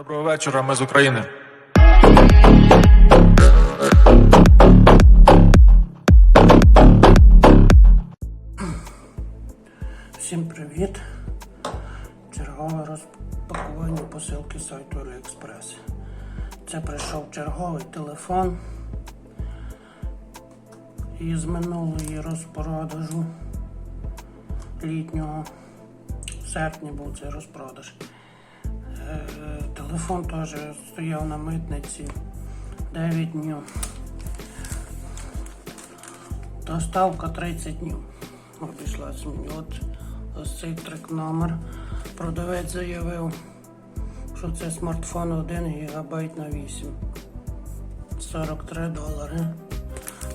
Доброго вечора, ми з України. Всім привіт! Чергове розпакування посилки сайту AliExpress. Це прийшов черговий телефон із минулої розпродажу літнього. В серпні був цей розпродаж. Телефон теж стояв на митниці 9 днів. Доставка 30 днів. Обійшлась мені. От ось цей трек номер. Продавець заявив, що це смартфон 1 ГБ на 8. 43 долари.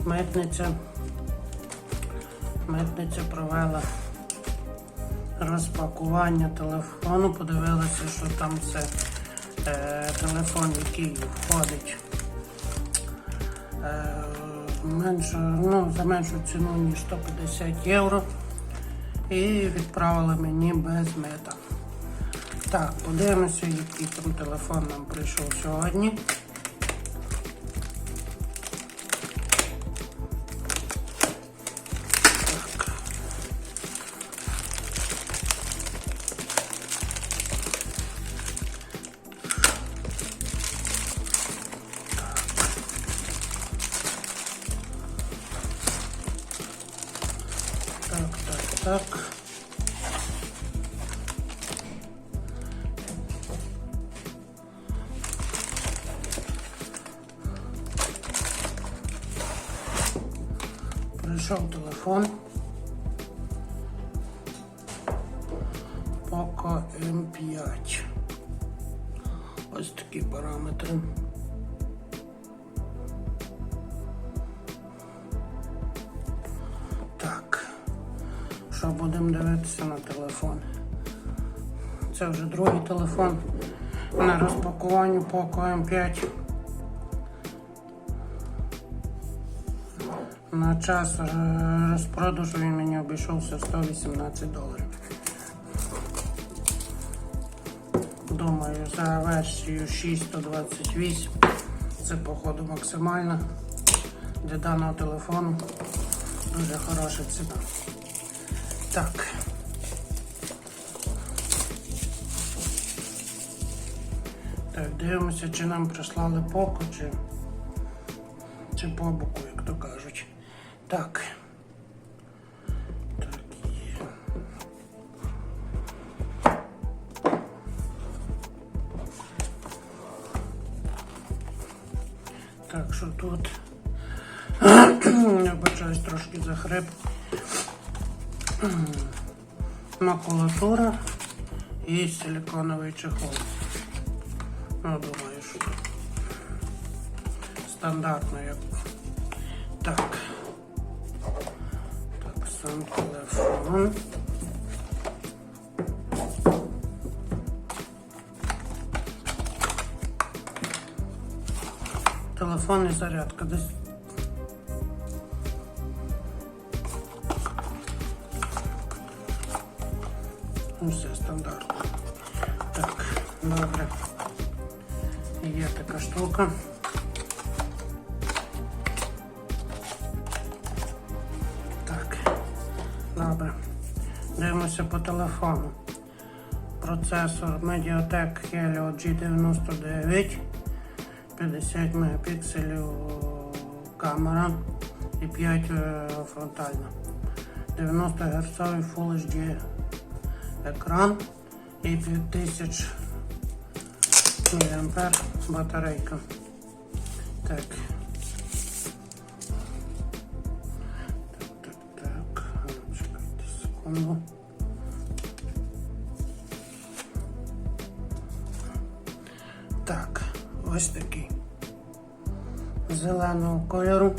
Митниця. Митниця провела розпакування телефону, подивилася, що там це е, телефон, який входить е, менше, ну, за меншу ціну, ніж 150 євро. І відправили мені без мета. Так, подивимося, який там телефон нам прийшов сьогодні. Прийшов телефон. Poco M5. Ось такі параметри. Так. Що будемо дивитися на телефон? Це вже другий телефон на розпакуванні Poco M5. На час е, розпродажу він мені обійшовся 118 доларів. Думаю, за версію 628 це походу максимально для даного телефону. Дуже хороша ціна. Так. Так, дивимося, чи нам прислали поку, чи, чи по як то кажуть. Так. Так, є. Так, що тут? Я бачаюсь трошки захрип. Макулатура і силиконовий чехол. Ну, думаю, що стандартно як. Так. Так, сам телефон. Телефон і зарядка десь. Ну, все стандартно. Так, добре. Є така штука. Дивимося по телефону. Процесор Mediatek Helio G99, 50 мегапікселів камера і 5 е, фронтальна. 90 Гц Full HD екран і 5000 мА батарейка. Так. Так, секунду. Так, ось такий. Зеленого кольору.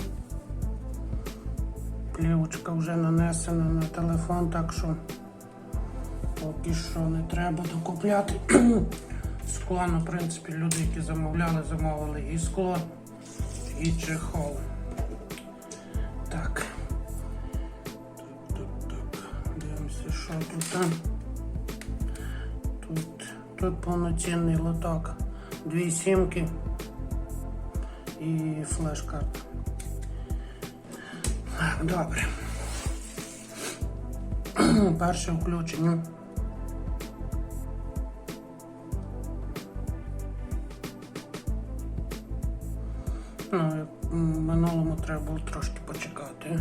Плівочка вже нанесена на телефон, так що поки що не треба докупляти. Скло, ну, в принципі, люди, які замовляли, замовили і скло, і чехол. Що тут. Тут, повноцінний лоток дві сімки і флеш-карта. Так, Добре. Перше включення. Ну, в минулому треба було трошки почекати.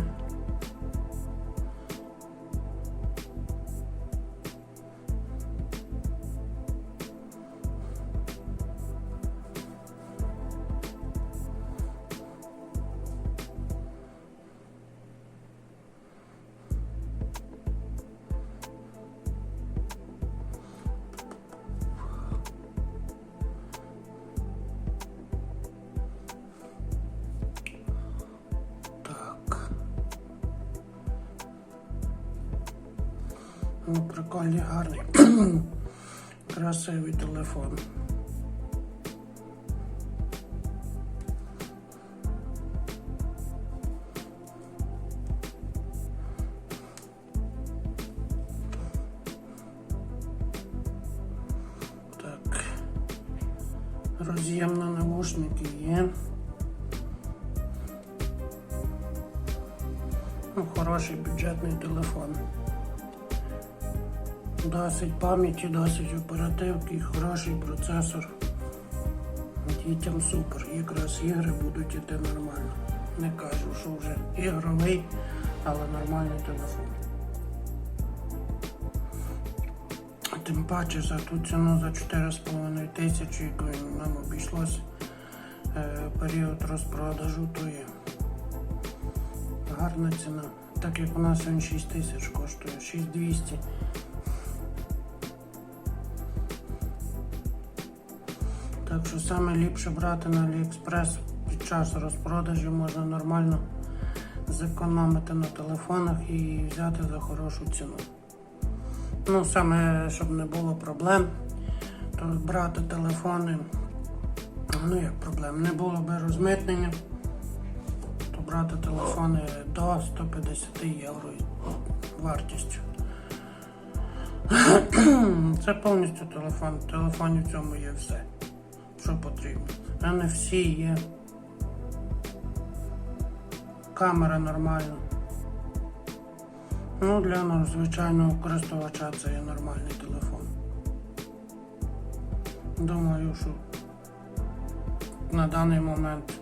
Прикольний, гарний. Красивий телефон. Так. Роз'єм на навушники є. Ну, хороший бюджетний телефон. Досить пам'яті, досить оперативки, хороший процесор. Дітям супер. Якраз ігри будуть іти нормально. Не кажу, що вже ігровий, але нормальний телефон. Тим паче за ту ціну за 4,5 тисячі, якою нам обійшлось е, період розпродажу, то є гарна ціна. Так як у нас він 6 тисяч коштує, 6200. Що саме ліпше брати на AliExpress під час розпродажу можна нормально зекономити на телефонах і взяти за хорошу ціну. Ну, саме, щоб не було проблем, то брати телефони, ну як проблем, не було би розмитнення, то брати телефони до 150 євро вартістю. Це повністю телефон. В телефоні в цьому є все, що потрібно. А не всі є. Камера нормальна. Ну, для звичайного користувача це є нормальний телефон. Думаю, що на даний момент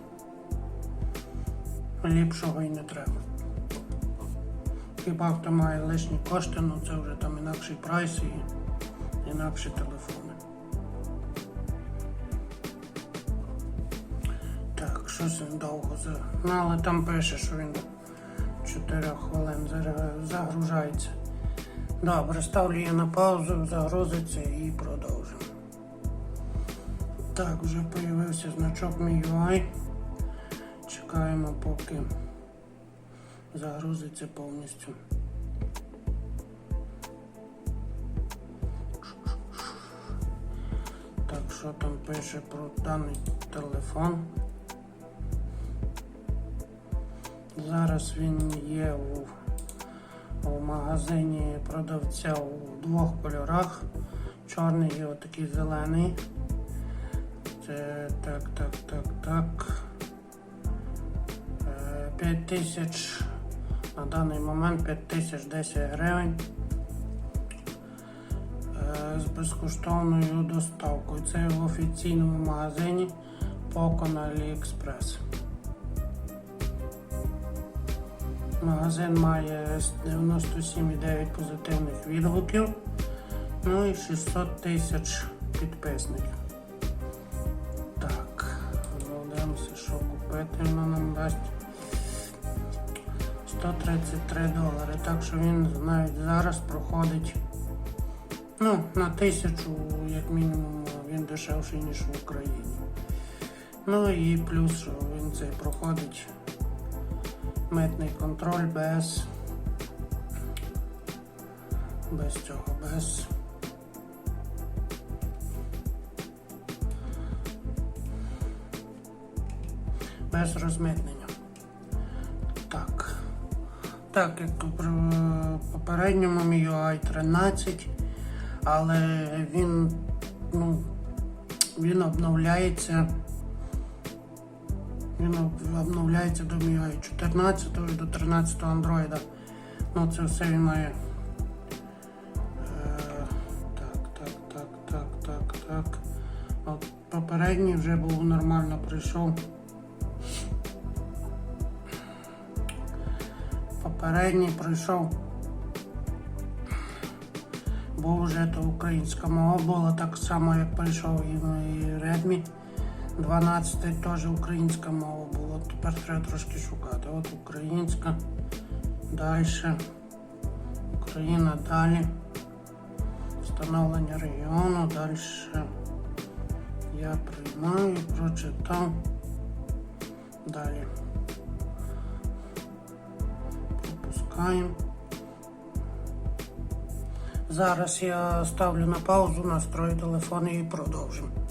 ліпшого і не треба. Хіба хто має лишні кошти, ну це вже там інакший прайс і інакші телефони. Так, довго. Ну, але там пише, що він 4 хвилин загружається. Добре, ставлю я на паузу, загрузиться і продовжимо. Так, вже з'явився значок MIUI. Чекаємо, поки загрузиться повністю. Так, що там пише про даний телефон? Зараз він є у, у магазині продавця у двох кольорах. Чорний і отакий зелений. Це так, так, так, так. Е, 5 тисяч на даний момент 5 тисяч 10 гривень. Е, З безкоштовною доставкою. Це в офіційному магазині Poco на AliExpress. Магазин має 97,9 позитивних відгуків, ну і 600 тисяч підписників. Так, дивимося, що купити вона нам дасть 133 долари. Так що він навіть зараз проходить ну, на тисячу, як мінімум, він дешевший, ніж в Україні. Ну і плюс, що він цей проходить митний контроль без, без цього, без без розмитнення. Так. Так, як при попередньому MIUI 13, але він, ну, Він обновляється. Він обновляється до MIUI 14 до 13 Android. Ну, це все він має. Е, так, так, так, так, так, так. От попередній вже був нормально прийшов. Попередній пройшов. Бо вже то українська мова була так само, як прийшов і, і Redmi 12 теж українська мова була. Тепер треба трошки шукати. От українська. Далі. Україна далі. Встановлення регіону. Далі. Я приймаю, прочитав. Далі. Пропускаємо. Зараз я ставлю на паузу, настрою телефон і продовжимо.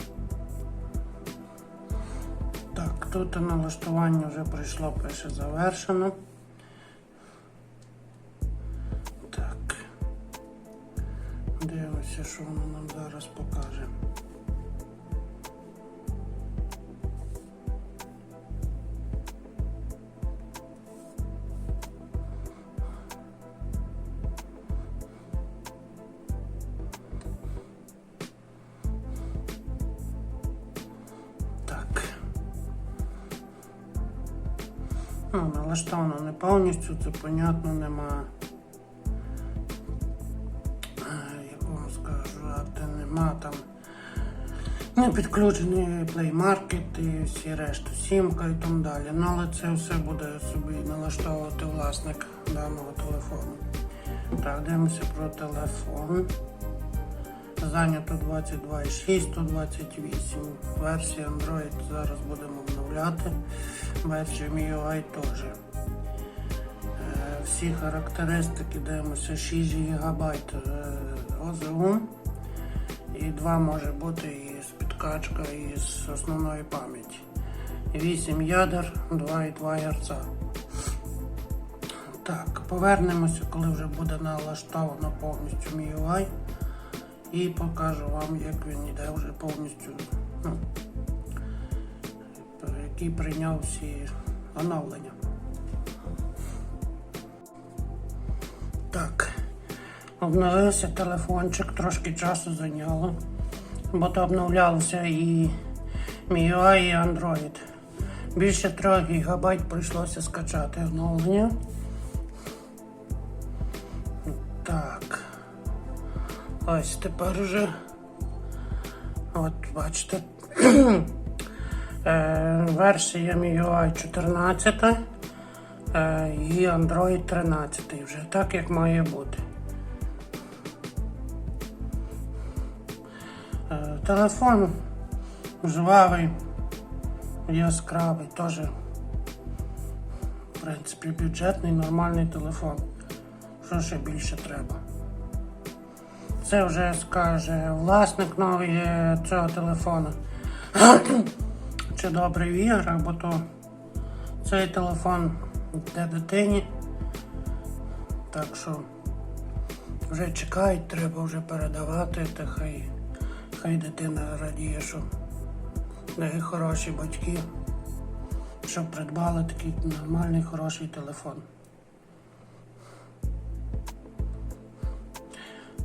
Тут налаштування вже прийшло, пише завершено. Так. Дивимося, що воно нам зараз покаже. Ну, налаштовано не повністю, це понятно, нема. Як вам скажу, де нема там. Не підключений Play Market і всі решту, сімка і там далі. Ну, але це все буде собі налаштовувати власник даного телефону. Так, дивимося про телефон. Зайнято 22,6, 128. Версію Android зараз будемо обновляти. Версію MIUI теж. Всі характеристики дивимося 6 ГБ ОЗУ. І 2 може бути із підкачка із основної пам'яті. 8 ядер, 2,2 Гц. Так, повернемося, коли вже буде налаштовано повністю MIUI. І покажу вам, як він йде вже повністю, ну, який прийняв всі оновлення. Обновився телефончик, трошки часу зайняло, бо то обновлявся і MIUI, і Android. Більше 3 ГБ прийшлося скачати оновлення. Так. Ось тепер уже. От бачите. е, версія MIUI 14 е, і Android 13 вже так, як має бути. Телефон жвавий, яскравий, теж, в принципі, бюджетний, нормальний телефон. Що ще більше треба? Це вже скаже власник новий е, цього телефона. Чи добрий в іграх, бо то цей телефон для дитині. Так що вже чекають, треба вже передавати, та хай, хай дитина радіє, що в хороші батьки, що придбали такий нормальний хороший телефон.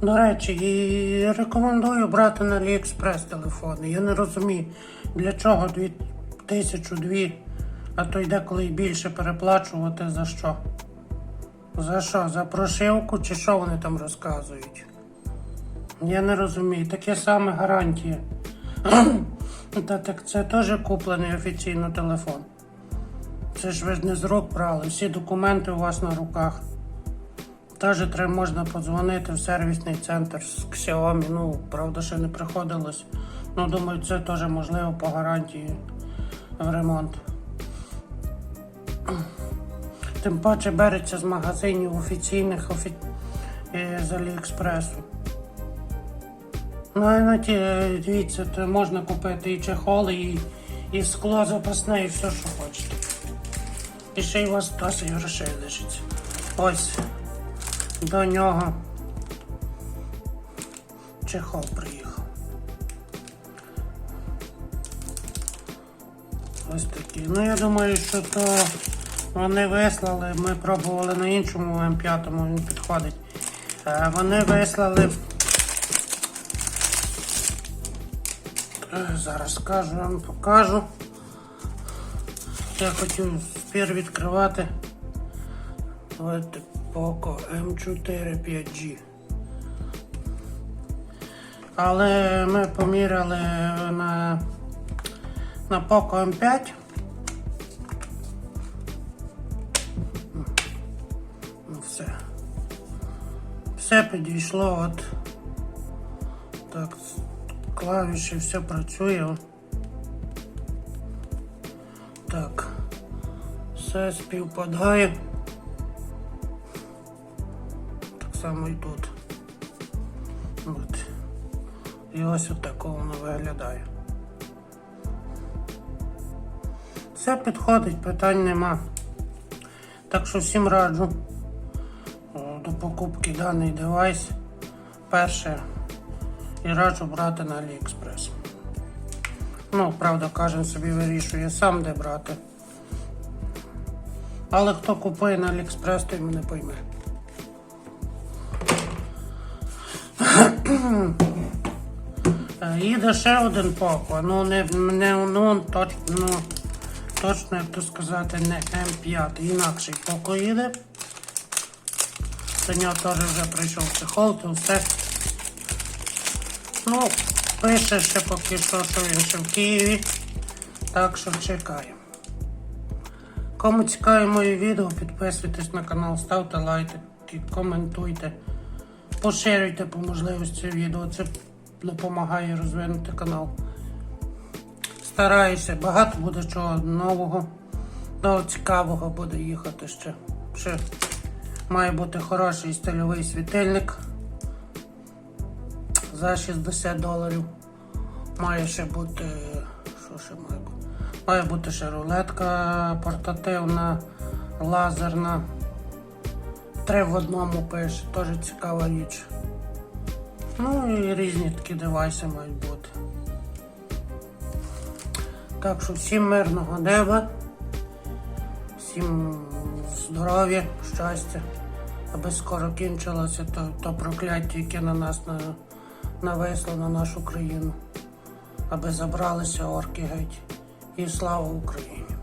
До речі, і рекомендую брати на AliExpress телефони. Я не розумію, для чого дві тисячу дві, а то й деколи й більше переплачувати за що. За що? За прошивку чи що вони там розказують? Я не розумію. Таке саме гарантія. Та так це теж куплений офіційно телефон. Це ж ви ж не з рук брали, всі документи у вас на руках. Теж треба можна подзвонити в сервісний центр з Xiaomi. Ну, правда, ще не приходилось. Ну, думаю, це теж можливо по гарантії в ремонт. Тим паче береться з магазинів офіційних офі... е, з Аліекспресу. Ну, і на е, дивіться, то можна купити і чехол, і, і скло запасне, і все, що хочете. І ще й у вас досить грошей лишиться. Ось до нього чехол приїхав. Ось такі. Ну я думаю, що то вони вислали. Ми пробували на іншому М5, він підходить. Е, Вони вислали. Зараз скажу, вам покажу. Я хотів спір відкривати. Ось Poco M4 5G. Але ми поміряли на, на Poco M5. Ну все. Все підійшло от. Так, клавіші, все працює. Так. Все співпадає. Так само і тут. От. І ось отако воно виглядає. Все підходить, питань нема. Так що всім раджу до покупки даний девайс. Перше і раджу брати на AliExpress. Ну, правда, кожен собі вирішує сам, де брати. Але хто купує на AliExpress, той мене пойме. Е, Їде ще один поко, ну не, не ну, точ, ну, точно, як то сказати, не М5, інакший поко їде. До нього теж вже прийшов чехол, то все. Ну, пише ще поки що, що він ще в Києві. Так що чекаємо. Кому цікаві мої відео, підписуйтесь на канал, ставте лайки, коментуйте, поширюйте по можливості відео. Це допомагає розвинути канал. Стараюся, багато буде чого нового, нового цікавого буде їхати ще. ще. Має бути хороший стильовий світильник за 60 доларів. Має ще бути. Що ще має бути? Має бути ще рулетка портативна, лазерна. Три в одному пише, теж цікава річ. Ну і різні такі девайси мають бути. Так що всім мирного неба, всім здоров'я, щастя, аби скоро кінчилося то, то прокляття, яке на нас на, навесло на нашу країну, аби забралися орки геть. І слава Україні!